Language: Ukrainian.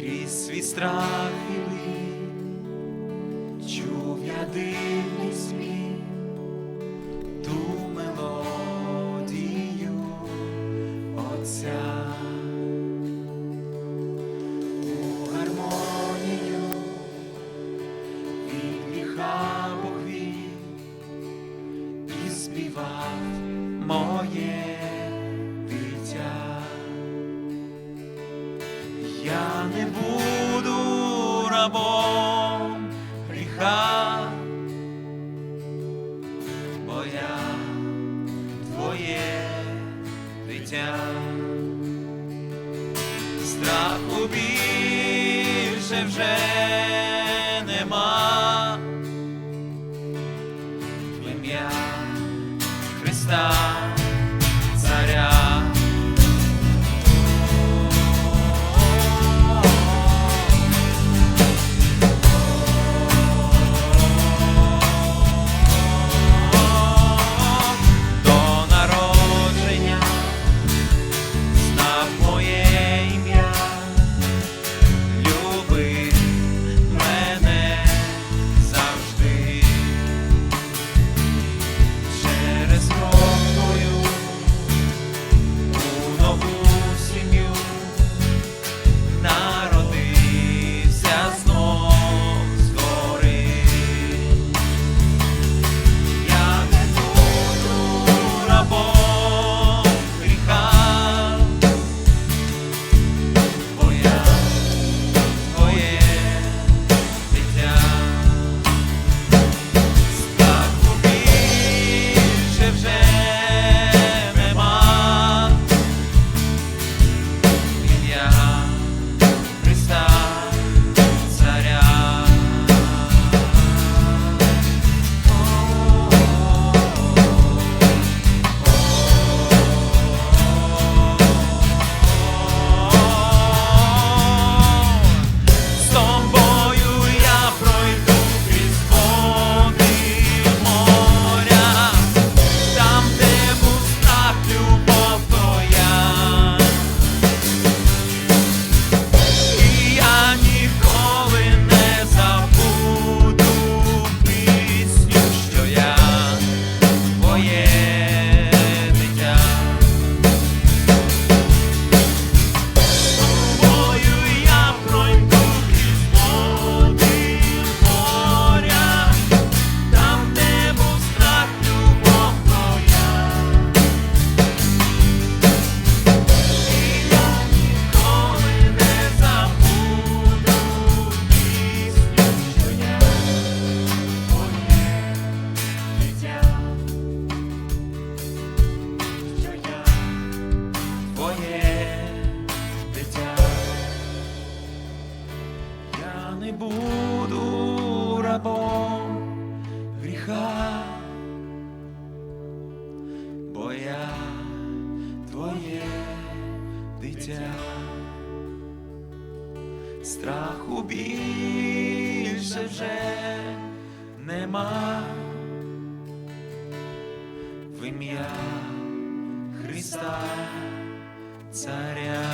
крізь свій страх і бить, чув я див. не буду рабом гріха, бо я твоє дитя, страху більше вже. не буду рабом гріха, бо я твоє дитя, страху більше вже нема в ім'я Христа Царя.